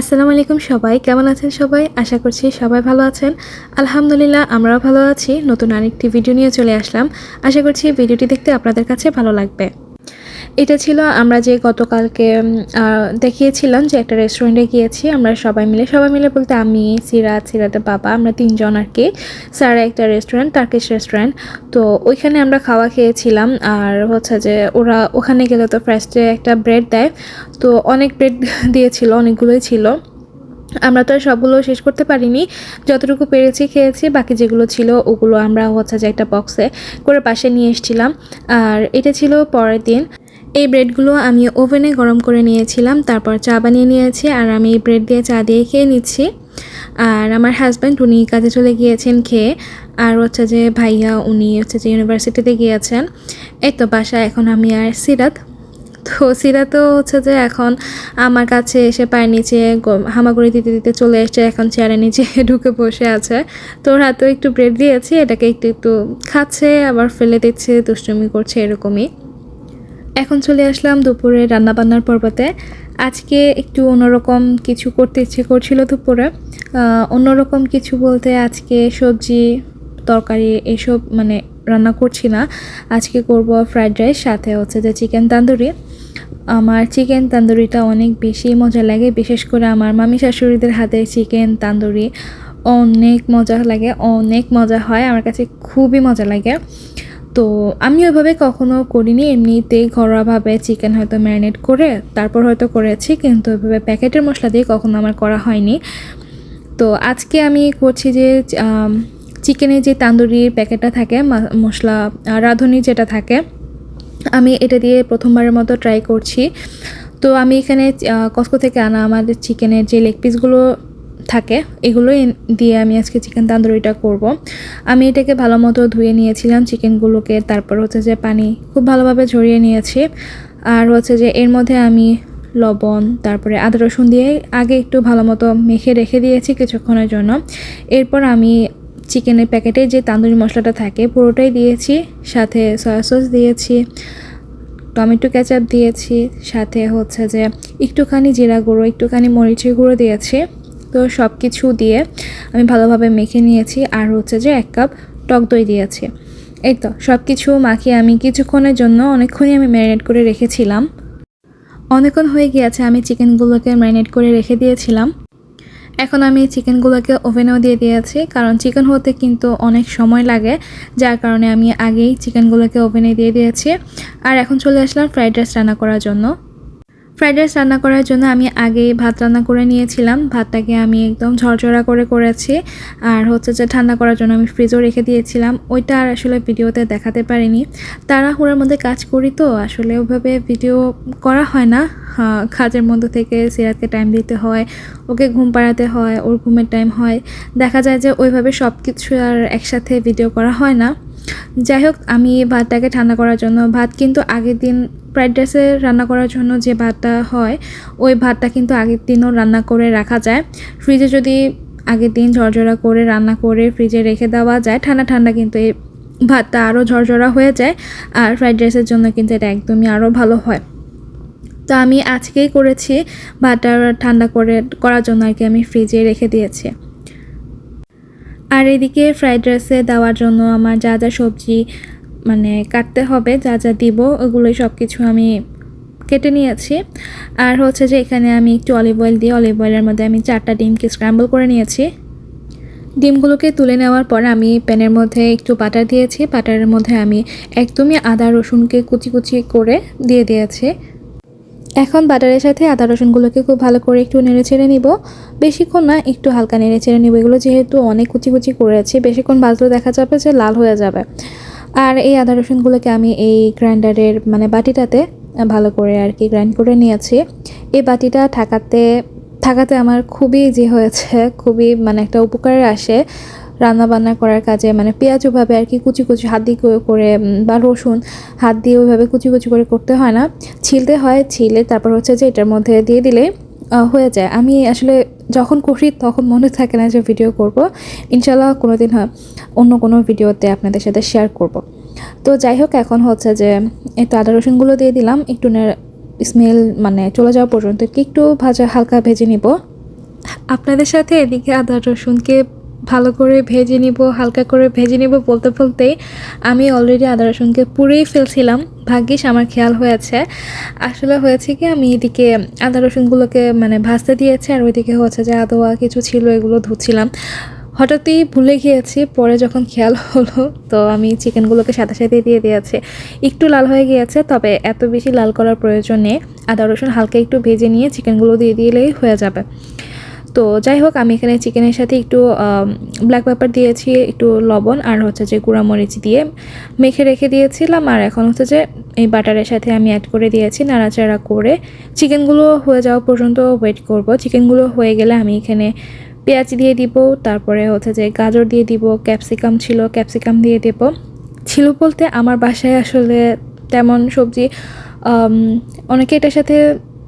আসসালামু আলাইকুম সবাই, কেমন আছেন সবাই? আশা করছি সবাই ভালো আছেন। আলহামদুলিল্লাহ, আমরাও ভালো আছি। নতুন আরেকটি ভিডিও নিয়ে চলে আসলাম। আশা করছি ভিডিওটি দেখতে আপনাদের কাছে ভালো লাগবে। এটা ছিল আমরা যে গতকালকে দেখিয়েছিলাম যে একটা রেস্টুরেন্টে গিয়েছি, আমরা সবাই মিলে সবাই মিলে বলতে আমি, সিরাত, সিরাতের বাবা, আমরা তিনজন আর কি স্যার একটা রেস্টুরেন্ট টার্কিশ রেস্টুরেন্ট তো ওইখানে আমরা খাওয়া খেয়েছিলাম, আর হচ্ছে যে ওরা ওখানে গেলে তো ফার্স্টে একটা ব্রেড দেয়, তো অনেক ব্রেড দিয়েছিল, অনেকগুলোই ছিল। আমরা তো আর সবগুলো শেষ করতে পারিনি, যতটুকু পেরেছি খেয়েছি, বাকি যেগুলো ছিল ওগুলো আমরা হচ্ছে যে একটা বক্সে করে পাশে নিয়ে এসেছিলাম। আর এটা ছিল পরের দিন। এই ব্রেডগুলো আমি ওভেনে গরম করে নিয়েছিলাম, তারপর চা বানিয়ে নিয়েছি আর আমি এই ব্রেড দিয়ে চা দিয়ে খেয়ে নিচ্ছি। আর আমার হাজব্যান্ড উনি কাজে চলে গিয়েছেন খেয়ে, আর হচ্ছে যে ভাইয়া উনি হচ্ছে যে ইউনিভার্সিটিতে গিয়েছেন। এই তো বাসা এখন আমি আর সিরাত। তো সিরা তো হচ্ছে যে এখন আমার কাছে এসে পায়ের নিচে হামাগুড়ি দিতে দিতে চলে এসছে, এখন চেয়ারের নিচে ঢুকে বসে আছে। তোর হাতেও একটু ব্রেড দিয়েছি, এটাকে একটু একটু খাচ্ছে, আবার ফেলে দিচ্ছে, দুষ্টুমি করছে, এরকমই। এখন চলে আসলাম দুপুরে রান্নাবান্নার পর্বতে। আজকে একটু অন্যরকম কিছু করতে ইচ্ছে করছিল দুপুরে। অন্যরকম কিছু বলতে আজকে সবজি, তরকারি এসব মানে রান্না করছি না। আজকে করব ফ্রাইড রাইস, সাথে হচ্ছে যে চিকেন তান্দুরি। আমার চিকেন তান্দুরিটা অনেক বেশি মজা লাগে, বিশেষ করে আমার মামি শাশুড়িদের হাতে চিকেন তান্দুরি অনেক মজা লাগে, অনেক মজা হয়, আমার কাছে খুবই মজা লাগে। তো আমি ওইভাবে কখনো করিনি। এমনিতেই ঘরোয়াভাবে চিকেন হয়তো ম্যারিনেট করে, তারপর হয়তো করেছি, কিন্তু ওইভাবে প্যাকেটের মশলা দিয়ে কখনো আমার করা হয়নি। তো আজকে আমি করছি যে চিকেনের যে তান্দুরির প্যাকেটটা থাকে মশলা রাঁধুনি যেটা থাকে, আমি এটা দিয়ে প্রথমবারের মতো ট্রাই করছি। তো আমি এখানে কসকো থেকে আনা আমাদের চিকেনের যে লেগ পিসগুলো থাকে এগুলো দিয়ে আমি আজকে চিকেন তান্দুরিটা করব। আমি এটাকে ভালো মতো ধুয়ে নিয়েছিলাম চিকেনগুলোকে, তারপর হচ্ছে যে পানি খুব ভালোভাবে ঝরিয়ে নিয়েছি। আর হচ্ছে যে এর মধ্যে আমি লবণ, তারপরে আদা রসুন দিয়ে আগে একটু ভালো মতো মেখে রেখে দিয়েছি কিছুক্ষণের জন্য। এরপর আমি চিকেনের প্যাকেটে যে তান্দুরি মশলাটা থাকে, পুরোটাই দিয়েছি, সাথে সয়া সস দিয়েছি, টমেটো কেচাপ দিয়েছি, সাথে হচ্ছে যে একটুখানি জিরা গুঁড়ো, একটুখানি মরিচের গুঁড়ো দিয়েছি। তো সব কিছু দিয়ে আমি ভালোভাবে মেখে নিয়েছি। আর হচ্ছে যে এক কাপ টক দই দিয়েছি। এই তো সব কিছু মাখিয়ে আমি কিছুক্ষণের জন্য অনেকক্ষণই আমি ম্যারিনেট করে রেখেছিলাম। অনেকক্ষণ হয়ে গিয়েছে, আমি চিকেনগুলোকে ম্যারিনেট করে রেখে দিয়েছিলাম। এখন আমি চিকেনগুলোকে ওভেনেও দিয়ে দিয়েছি, কারণ চিকেন হতে কিন্তু অনেক সময় লাগে। যার কারণে আমি আগেই চিকেনগুলোকে ওভেনে দিয়ে দিয়েছি। আর এখন চলে আসলাম ফ্রাইড রাইস রান্না করার জন্য। ফ্রাইড রাইস রান্না করার জন্য আমি আগেই ভাত রান্না করে নিয়েছিলাম। ভাতটাকে আমি একদম ঝরঝরা করে করেছি। আর হচ্ছে যে ঠান্ডা করার জন্য আমি ফ্রিজও রেখে দিয়েছিলাম। ওইটা আর আসলে ভিডিওতে দেখাতে পারিনি। তাড়াহুড়োর মধ্যে কাজ করি তো আসলে ওইভাবে ভিডিও করা হয় না। হ্যাঁ, কাজের মধ্যে থেকে সিরাতকে টাইম দিতে হয় ওকে ঘুম পাড়াতে হয় ওর ঘুমের টাইম হয়। দেখা যায় যে ওইভাবে সব কিছু আর একসাথে ভিডিও করা হয় না। যাই হোক আমি ভাতটাকে ঠান্ডা করার জন্য, ভাত কিন্তু আগের দিন ফ্রাইড রাইসে রান্না করার জন্য যে ভাতটা হয়, ওই ভাতটা কিন্তু আগের দিনও রান্না করে রাখা যায়। ফ্রিজে যদি আগের দিন ঝরঝরা করে রান্না করে ফ্রিজে রেখে দেওয়া যায়, ঠান্ডা ঠান্ডা কিন্তু এই ভাতটা আরও ঝরঝরা হয়ে যায় আর ফ্রাইড রাইসের জন্য কিন্তু এটা একদমই আরও ভালো হয়। তো আমি আজকেই করেছি ভাতটা ঠান্ডা করে, করার জন্য আর কি আমি ফ্রিজে রেখে দিয়েছি। আর এদিকে ফ্রাইড রাইসে দেওয়ার জন্য আমার যা যা সবজি মানে কাটতে হবে, যা যা দিব, ওগুলোই সব কিছু আমি কেটে নিয়েছি। আর হচ্ছে যে এখানে আমি একটু অলিভ অয়েল দিয়ে অলিভ অয়েলের মধ্যে আমি চারটা ডিমকে স্ক্র্যাম্বল করে নিয়েছি। ডিমগুলোকে তুলে নেওয়ার পর আমি প্যানের মধ্যে একটু বাটার দিয়েছি। বাটারের মধ্যে আমি একদমই আদা রসুনকে কুচি কুচি করে দিয়ে দিয়েছি। এখন বাটারের সাথে আদা রসুনগুলোকে খুব ভালো করে একটু নেড়ে ছেড়ে নিব। বেশিক্ষণ না, একটু হালকা নেড়ে ছেড়ে নিব। এগুলো যেহেতু অনেক কুচি কুচি করেছি বেশিক্ষণ বাজলে দেখা যাবে যে লাল হয়ে যাবে। আর এই আদা রসুনগুলোকে আমি এই গ্রাইন্ডারের মানে বাটিটাতে ভালো করে আর কি গ্রাইন্ড করে নিয়েছি। এই বাটিটা ঠাকাতে থাকাতে আমার খুবই যে হয়েছে, খুবই মানে একটা উপকারে আসে। রান্না বান্না করার কাজে মানে পেঁয়াজ ওভাবে আর কি কুচি কুচি হাত দিয়ে করে- বা রসুন হাত দিয়ে ওইভাবে কুচি কুচি করে করতে হয় না। ছিলতে হয়, ছিলে তারপর হচ্ছে যে এটার মধ্যে দিয়ে দিলে হয়ে যায়। আমি আসলে যখন করি তখন মনে থাকে না যে ভিডিও করব। ইনশাল্লাহ কোনো দিন অন্য কোনো ভিডিওতে আপনাদের সাথে শেয়ার করব। তো যাই হোক, এখন হচ্ছে যে একটু আদা রসুনগুলো দিয়ে দিলাম। একটু স্মেল মানে চলে যাওয়া পর্যন্ত একটু ভাজা হালকা ভেজে নিব। আপনাদের সাথে এদিকে আদা রসুনকে ভালো করে ভেজে নিব, হালকা করে ভেজে নিব বলতে বলতেই আমি অলরেডি আদা রসুনকে পুড়েই ফেলছিলাম। ভাগ্যিস আমার খেয়াল হয়েছে। আসলে হয়েছে কি, আমি এদিকে আদা রসুনগুলোকে মানে ভাজতে দিয়েছি আর ওইদিকে হচ্ছে যে আদোয়া কিছু ছিল এগুলো ধুচ্ছিলাম। হঠাৎই ভুলে গিয়েছি, পরে যখন খেয়াল হলো তো আমি চিকেনগুলোকে সাথে সাথে দিয়ে দিয়েছি। একটু লাল হয়ে গিয়েছে, তবে এত বেশি লাল করার প্রয়োজন নেই। আদা রসুন হালকা একটু ভেজে নিয়ে চিকেনগুলো দিয়ে দিলেই হয়ে যাবে। তো যাই হোক, আমি এখানে চিকেনের সাথে একটু ব্ল্যাক পেপার দিয়েছি, একটু লবণ আর হচ্ছে যে গুঁড়ামরিচ দিয়ে মেখে রেখে দিয়েছিলাম। আর এখন হচ্ছে যে এই বাটারের সাথে আমি অ্যাড করে দিয়েছি নাড়াচাড়া করে। চিকেনগুলো হয়ে যাওয়া পর্যন্ত ওয়েট করব। চিকেনগুলো হয়ে গেলে আমি এখানে পেঁয়াজ দিয়ে দিব, তারপরে হচ্ছে যে গাজর দিয়ে দিব ক্যাপসিকাম ছিল ক্যাপসিকাম দিয়ে দেব। ছিল বলতে আমার বাসায় আসলে তেমন সবজি অনেকে এটার সাথে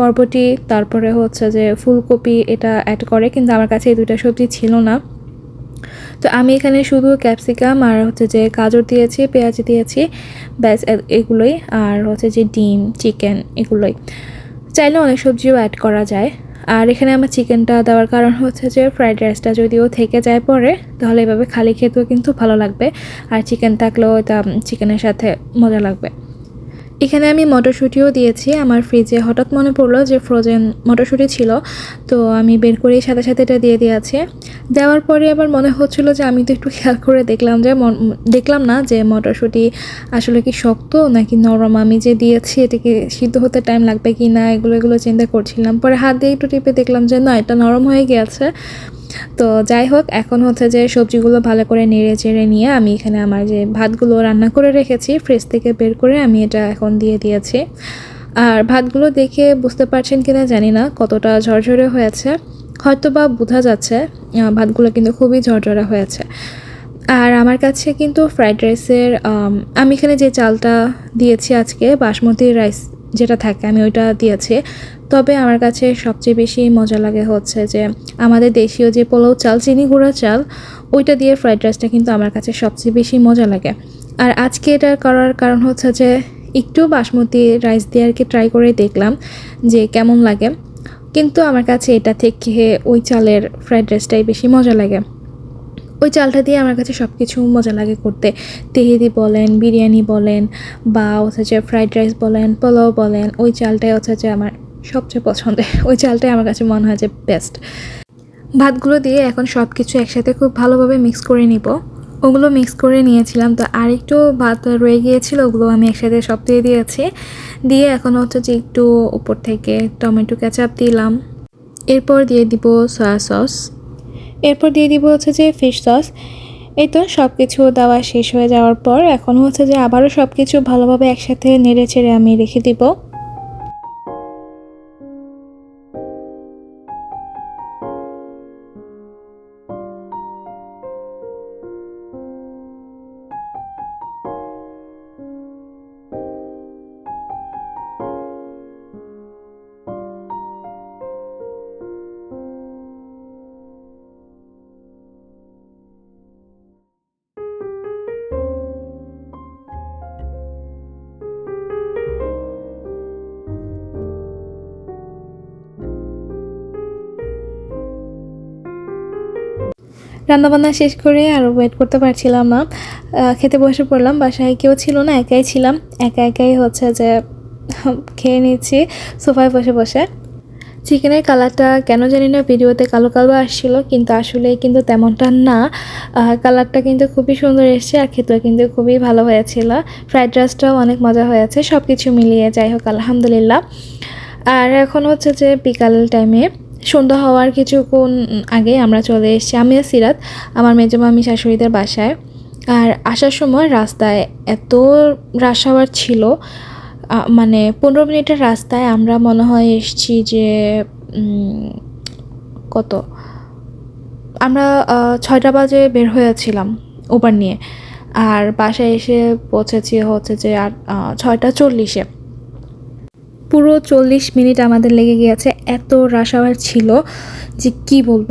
বরবটি, তারপরে হচ্ছে যে ফুলকপি এটা অ্যাড করে, কিন্তু আমার কাছে এই দুইটা সবজি ছিল না। তো আমি এখানে শুধু ক্যাপসিকাম আর হচ্ছে যে গাজর দিয়েছি, পেঁয়াজ দিয়েছি, ব্যাস এগুলোই। আর হচ্ছে যে ডিম, চিকেন এগুলোই। চাইলে অনেক সবজিও অ্যাড করা যায়। আর এখানে আমার চিকেনটা দেওয়ার কারণ হচ্ছে যে ফ্রাইড রাইসটা যদিও থেকে যায় পরে, তাহলে এভাবে খালি খেতেও কিন্তু ভালো লাগবে। আর চিকেন থাকলেও এটা চিকেনের সাথে মজা লাগবে। এখানে আমি মটরশুঁটিও দিয়েছি। আমার ফ্রিজে হঠাৎ মনে পড়ল যে ফ্রোজেন মটরশুঁটি ছিল। তো আমি বের করেই সাথে সাথে এটা দিয়ে দিয়েছি। দেওয়ার পরে আবার মনে হচ্ছিল যে আমি তো একটু খেয়াল করে দেখলাম যে দেখলাম না যে মটরশুঁটি আসলে কি শক্ত নাকি নরম? আমি যে দিয়েছি এটাকে সিদ্ধ হতে টাইম লাগবে কি না এগুলো এগুলো চিন্তা করছিলাম। পরে হাত দিয়ে একটু টিপে দেখলাম যে না, এটা নরম হয়ে গিয়েছে। তো যাই হোক, এখন হচ্ছে যে সবজিগুলো ভালো করে নেড়ে চেড়ে নিয়ে আমি এখানে আমার যে ভাতগুলো রান্না করে রেখেছি ফ্রিজ থেকে বের করে আমি এটা এখন দিয়ে দিয়েছি। আর ভাতগুলো দেখে বুঝতে পারছেন কিনা জানি না, কতটা ঝরঝরে হয়েছে। হয়তো বা বোঝা যাচ্ছে ভাতগুলো কিন্তু খুবই ঝরঝরে হয়েছে। আর আমার কাছে কিন্তু ফ্রাইড রাইসের আমি এখানে যে চালটা দিয়েছি আজকে, বাসমতি রাইস যেটা থাকে, আমি ওইটা দিয়েছি। তবে আমার কাছে সবচেয়ে বেশি মজা লাগে হচ্ছে যে, আমাদের দেশীয় যে পোলাও চাল, চিনি গুঁড়া চাল, ওইটা দিয়ে ফ্রাইড রাইসটা কিন্তু আমার কাছে সবচেয়ে বেশি মজা লাগে। আর আজকে এটা করার কারণ হচ্ছে যে, একটু বাসমতি রাইস দিয়ে আর কি ট্রাই করে দেখলাম যে কেমন লাগে। কিন্তু আমার কাছে এটা থেকে ওই চালের ফ্রাইড রাইসটাই বেশি মজা লাগে। ওই চালটা দিয়ে আমার কাছে সব কিছু মজা লাগে করতে। তেহেদি বলেন, বিরিয়ানি বলেন, বা হচ্ছে ফ্রাইড রাইস বলেন, পোলাও বলেন, ওই চালটাই হচ্ছে আমার সবচেয়ে পছন্দের। ওই চালটাই আমার কাছে মনে হয় যে বেস্ট ভাতগুলো দিয়ে এখন সব কিছু একসাথে খুব ভালোভাবে মিক্স করে নিব। ওগুলো মিক্স করে নিয়েছিলাম, তো আরেকটু ভাত রয়ে গিয়েছিল, ওগুলো আমি একসাথে সব দিয়ে দিয়েছি। দিয়ে এখন হচ্ছে যে একটু উপর থেকে টমেটো কেচাপ দিলাম। এরপর দিয়ে দিব সয়া সস এরপর দিয়ে দিব হচ্ছে যে ফিশ সস এই তো সব কিছু দেওয়া শেষ হয়ে যাওয়ার পর এখন হচ্ছে যে আবারও সব কিছু ভালোভাবে একসাথে নেড়ে চেড়ে আমি রেখে দিব। রান্নাবান্না শেষ করে আর ওয়েট করতে পারছিলাম না। খেতে বসে পড়লাম, বাসায় কেউ ছিল না, একাই ছিলাম। একা একাই হচ্ছে যে খেয়ে নিচ্ছি সোফায় বসে বসে। চিকেনের কালারটা কেন জানি না, ভিডিওতে কালো কালো আসছিল, কিন্তু আসলে কিন্তু তেমনটা না। কালারটা কিন্তু খুবই সুন্দর এসছে আর খেতেও কিন্তু খুবই ভালো হয়েছিল। ফ্রাইড রাইসটাও অনেক মজা হয়েছে সব কিছু মিলিয়ে যাই হোক, আলহামদুলিল্লাহ। আর এখন হচ্ছে যে বিকাল টাইমে সন্ধ্যা হওয়ার কিছুক্ষণ আগে আমরা চলে এসেছি। আমি সিরাত, আমার মেজমামি শাশুড়িদের বাসায়। আর আসার সময় রাস্তায় এত আওয়ার ছিল মানে পনেরো মিনিটের রাস্তায় আমরা মনে হয় এসছি যে কত? আমরা ছয়টা বাজে বের হয়েছিলাম ওবার নিয়ে। আর বাসায় এসে পৌঁছেছি হচ্ছে যে ছয়টা চল্লিশে। পুরো চল্লিশ মিনিট আমাদের লেগে গিয়েছে, এত রাশ আওয়ার ছিল যে কি বলব?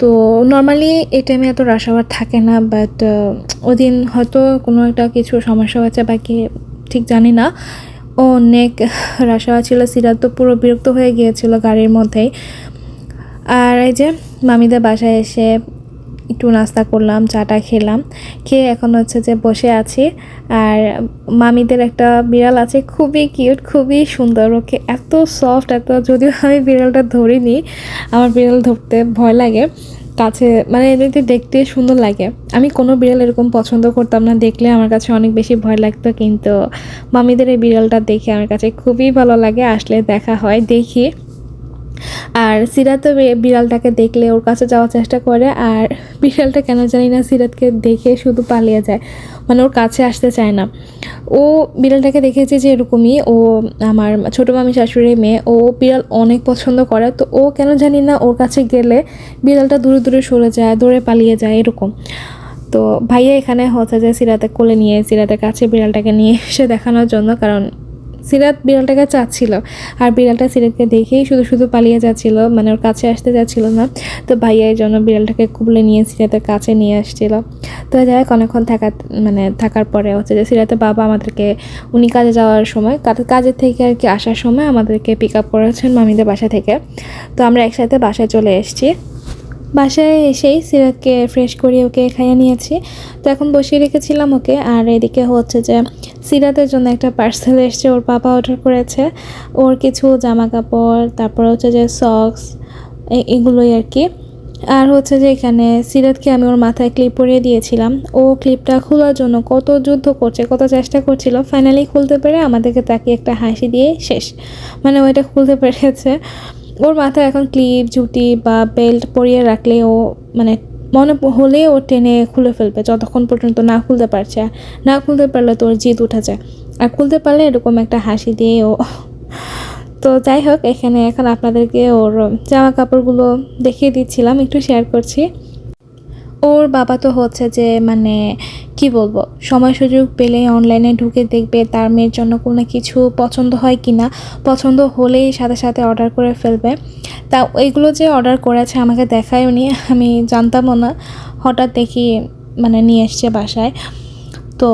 তো নর্মালি এই টাইমে এত রাশ আওয়ার থাকে না বাট ওদিন হয়তো কোনো একটা কিছু সমস্যা হয়েছে বা কি, ঠিক জানি না। ও অনেক রাশ আওয়ার ছিল, সিরাত তো পুরো বিরক্ত হয়ে গিয়েছিল গাড়ির মধ্যেই। আর এই যে মামিদের বাসায় এসে একটু নাস্তা করলাম, চাটা খেলাম। খেয়ে এখন হচ্ছে যে বসে আছি। আর মামিদের একটা বিড়াল আছে, খুবই কিউট, খুবই সুন্দর। ওকে এত সফট, এত যদিও আমি বিড়ালটা ধরিনি, আমার বিড়াল ধরতে ভয় লাগে। কাছে মানে এদেরকে দেখতে সুন্দর লাগে। আমি কোনো বিড়াল এরকম পছন্দ করতাম না, দেখলে আমার কাছে অনেক বেশি ভয় লাগতো, কিন্তু মামিদের এই বিড়ালটা দেখে আমার কাছে খুবই ভালো লাগে। আসলে দেখা হয়, দেখি। আর সিরাত বিড়ালটাকে দেখলে ওর কাছে যাওয়ার চেষ্টা করে, আর বিড়ালটা কেন জানি না সিরাতকে দেখে শুধু পালিয়ে যায় মানে ওর কাছে আসতে চায় না। ও বিড়ালটাকে দেখেছে যে এরকমই, ও আমার ছোটো মামি শাশুড়ির মেয়ে, ও বিড়াল অনেক পছন্দ করে, তো ও কেন জানি না ওর কাছে গেলে বিড়ালটা দূরে দূরে সরে যায় দৌড়ে পালিয়ে যায়, এরকম। তো ভাইয়া এখানে হচ্ছে যে সিরাতে কোলে নিয়ে, সিরাতের কাছে বিড়ালটাকে নিয়ে এসে দেখানোর জন্য, কারণ সিরাত বিড়ালটাকে চাচ্ছিল। আর বিড়ালটা সিরাতকে দেখেই শুধু শুধু পালিয়ে যাচ্ছিল মানে ওর কাছে আসতে যাচ্ছিল না। তো ভাইয়া এই জন্য বিড়ালটাকে কুবলে নিয়ে সিরাতের কাছে নিয়ে আসছিল। তো যাই হোক, অনেকক্ষণ থাকা মানে থাকার পরে হচ্ছে যে সিরাতের বাবা আমাদেরকে, উনি কাজে যাওয়ার সময় কাজ- কাজের থেকে আর কি আসার সময় আমাদেরকে পিক আপ করেছেন মামিদের বাসা থেকে। তো আমরা একসাথে বাসায় চলে এসেছি। বাসায় এসেই সিরাতকে ফ্রেশ করিয়ে ওকে খাইয়ে নিয়েছি। তো এখন বসিয়ে রেখেছিলাম ওকে। আর এদিকে হচ্ছে যে সিরাতের জন্য একটা পার্সেল এসছে, ওর পাপা অর্ডার করেছে। ওর কিছু জামা কাপড় তারপর হচ্ছে যে সক্স এগুলোই আর কি। আর হচ্ছে যে এখানে সিরাতকে আমি ওর মাথায় ক্লিপ পরিয়ে দিয়েছিলাম। ও ক্লিপটা খোলার জন্য কত যুদ্ধ করছে, কত চেষ্টা করছিল ফাইনালি খুলতে পেরে আমাদেরকে তাকে একটা হাসি দিয়ে শেষ। মানে ও এটা খুলতে পেরেছে। ওর মাথায় এখন ক্লিপ জুটি বা বেল্ট পরিয়ে রাখলে ও মানে মনে হলে ও টেনে খুলে ফেলবে যতক্ষণ পর্যন্ত না খুলতে পারছে। না খুলতে পারলে তো ওর জিদ উঠে যায়। আর খুলতে পারলে এরকম একটা হাসি দিয়ে ও তো যাই হোক, এখানে এখন আপনাদেরকে ওর জামা কাপড়গুলো দেখিয়ে দিচ্ছিলাম, একটু শেয়ার করছি। ওর বাবা তো হচ্ছে যে মানে কি বলব, সময় সুযোগ পেলে অনলাইনে ঢুকে দেখবে তার মেয়ের জন্য কোনো কিছু পছন্দ হয় কি না। পছন্দ হলেই সাথে সাথে অর্ডার করে ফেলবে। তা এইগুলো যে অর্ডার করেছে আমাকে দেখায়ও নি, আমি জানতামও না। হঠাৎ দেখি মানে নিয়ে এসছে বাসায়। তো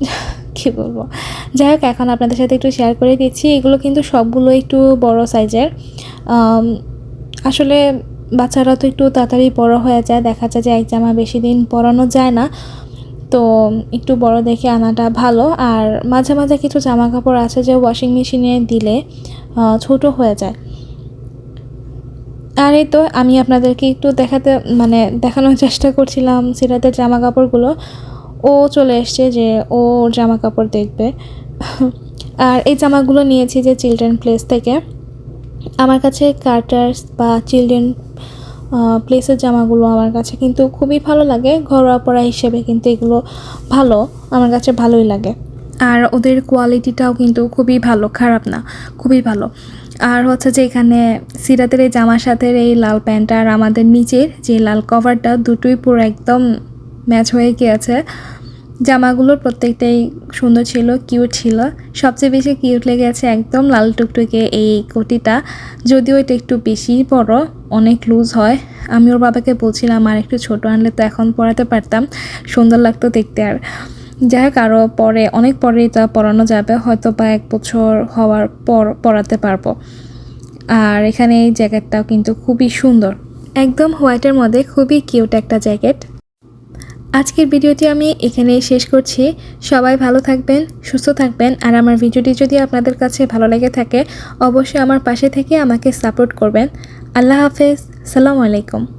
কী বলব। যাই হোক, এখন আপনাদের সাথে একটু শেয়ার করে দিচ্ছি। এগুলো কিন্তু সবগুলো একটু বড় সাইজের আসলে বাচ্চারা তো একটু তাড়াতাড়ি বড় হয়ে যায়, দেখা যায় যে এক জামা বেশি দিন পরানো যায় না। তো একটু বড় দেখে আনাটা ভালো। আর মাঝে মাঝে কিছু জামা কাপড় আছে যে ওয়াশিং মেশিনে দিলে ছোট হয়ে যায়। আর এই তো আমি আপনাদেরকে একটু দেখাতে মানে দেখানোর চেষ্টা করছিলাম সিরাতের জামা কাপড়গুলো ও চলে এসছে যে ও জামা কাপড় দেখবে। আর এই জামাগুলো নিয়েছি যে চিলড্রেন প্লেস থেকে। আমার কাছে কার্টার্স বা চিলড্রেন প্লেসের জামাগুলো আমার কাছে কিন্তু খুবই ভালো লাগে। ঘরোয়া পরা হিসেবে কিন্তু এগুলো ভালো, আমার কাছে ভালোই লাগে। আর ওদের কোয়ালিটিটাও কিন্তু খুবই ভালো, খারাপ না, খুবই ভালো। আর হচ্ছে যে এখানে সিরাতের এই জামার সাথে এই লাল প্যান্ট আর আমাদের নিচের যে লাল কভারটা দুটোই পুরো একদম ম্যাচ হয়ে গিয়েছে। জামাগুলোর প্রত্যেকটাই সুন্দর ছিল কিউট ছিল। সবচেয়ে বেশি কিউট লেগেছে একদম লাল টুকটুকে এই কোটিটা যদিও এটা একটু বেশি বড়, অনেক লুজ হয়। আমি ওর বাবাকে বলছিলাম, আর একটু ছোট আনলে তো এখন পরাতে পারতাম, সুন্দর লাগতো দেখতে আর। যাই হোক আরও পরে, অনেক পরে এটা পরানো যাবে, হয়তো বা এক বছর হওয়ার পর পরাতে পারব। আর এখানে এই জ্যাকেটটাও কিন্তু খুবই সুন্দর। একদম হোয়াইটের মধ্যে খুবই কিউট একটা জ্যাকেট। আজকের ভিডিওটি আমি এখানেই শেষ করছি। সবাই ভালো থাকবেন, সুস্থ থাকবেন। আর আমার ভিডিওটি যদি আপনাদের কাছে ভালো লেগে থাকে, অবশ্যই আমার পাশে থেকে আমাকে সাপোর্ট করবেন। আল্লাহ হাফেজ, সালামু আলাইকুম।